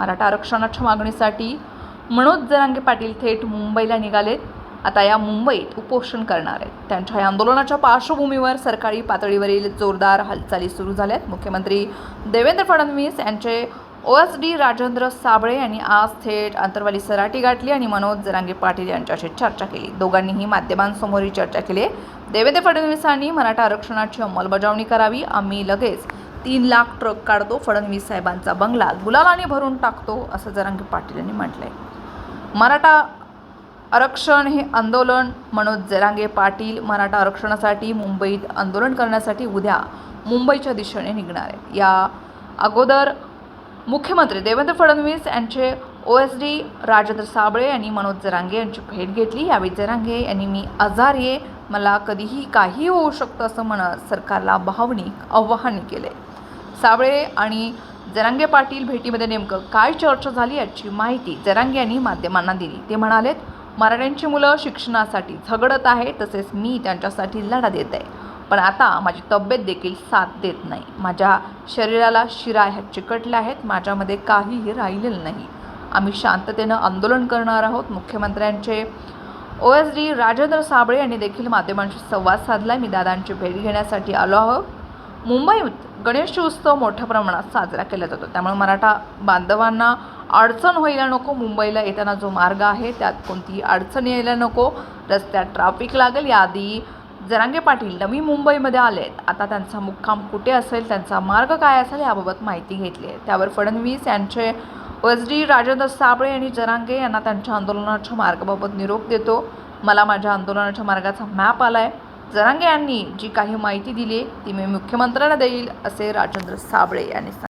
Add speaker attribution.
Speaker 1: मराठा आरक्षणाच्या मागणीसाठी मनोज जरांगे पाटील थेट मुंबईला निघालेत. आता या मुंबईत उपोषण करणार आहेत. त्यांच्या या आंदोलनाच्या पार्श्वभूमीवर सरकारी पातळीवरील जोरदार हालचाली सुरू झाल्यात. मुख्यमंत्री देवेंद्र फडणवीस यांचे O S D Rajendra Sable यांनी आज थेट आंतरवाली सराटी गाठली आणि मनोज जरांगे पाटील यांच्याशी चर्चा केली. दोघांनीही माध्यमांसमोरही चर्चा केली. आहे. देवेंद्र फडणवीसांनी मराठा आरक्षणाची अंमलबजावणी करावी. आम्ही लगेच तीन लाख ट्रक काढतो फडणवीस साहेबांचा बंगला गुलालाने भरून टाकतो असं जरांगे पाटील यांनी म्हटलंय. मराठा आरक्षण हे आंदोलन मनोज जरांगे पाटील मराठा आरक्षणासाठी मुंबईत आंदोलन करण्यासाठी उद्या मुंबईच्या दिशेने निघणार आहेत. या अगोदर मुख्यमंत्री देवेंद्र फडणवीस यांचे O S D Rajendra Sable यांनी मनोज जरांगे यांची भेट घेतली. यावेळी जरांगे यांनी मी आजारी आहे मला कधीही काही होऊ शकतं असं म्हणत सरकारला भावनिक आव्हान केले. साबळे आणि जरांगे पाटील भेटीमध्ये नेमकं काय चर्चा झाली याची माहिती जरांगे यांनी माध्यमांना दिली. ते म्हणालेत मराठ्यांची मुलं शिक्षणासाठी झगडत आहे तसेच मी त्यांच्यासाठी लढा देत आहे. पण आता माझी तब्येत देखील साथ देत नाही. माझ्या शरीराला शिरा ह्या चिकटल्या आहेत माझ्यामध्ये काहीही राहिलेलं नाही. आम्ही शांततेनं आंदोलन करणार आहोत. मुख्यमंत्र्यांचे O S D Rajendra Sable यांनी देखील माध्यमांशी संवाद साधला मी दादांची भेट घेण्यासाठी आलो आहोत. मुंबईत गणेश उत्सव मोठ्या प्रमाणात साजरा केला जातो. त्यामुळे मराठा बांधवांना अडचण व्हायला नको मुंबईला येताना जो मार्ग आहे त्यात कोणतीही अडचण यायला नको. रस्त्यात ट्रॅफिक लागेल याआधी जरांगे पाटील नवी मुंबईमध्ये आले आहेत आता त्यांचा मुक्काम कुठे असेल त्यांचा मार्ग काय असेल याबाबत माहिती घेतली आहे. त्यावर फडणवीस यांचे एस राजेंद्र साबळे आणि जरांगे यांना त्यांच्या आंदोलनाच्या मार्गाबाबत निरोप देतो. मला माझ्या आंदोलनाच्या मार्गाचा मॅप आला आहे जरांगे यांनी जी काही माहिती दिली आहे ती मी मुख्यमंत्र्यांना देईल असे राजेंद्र साबळे यांनी सांगितले.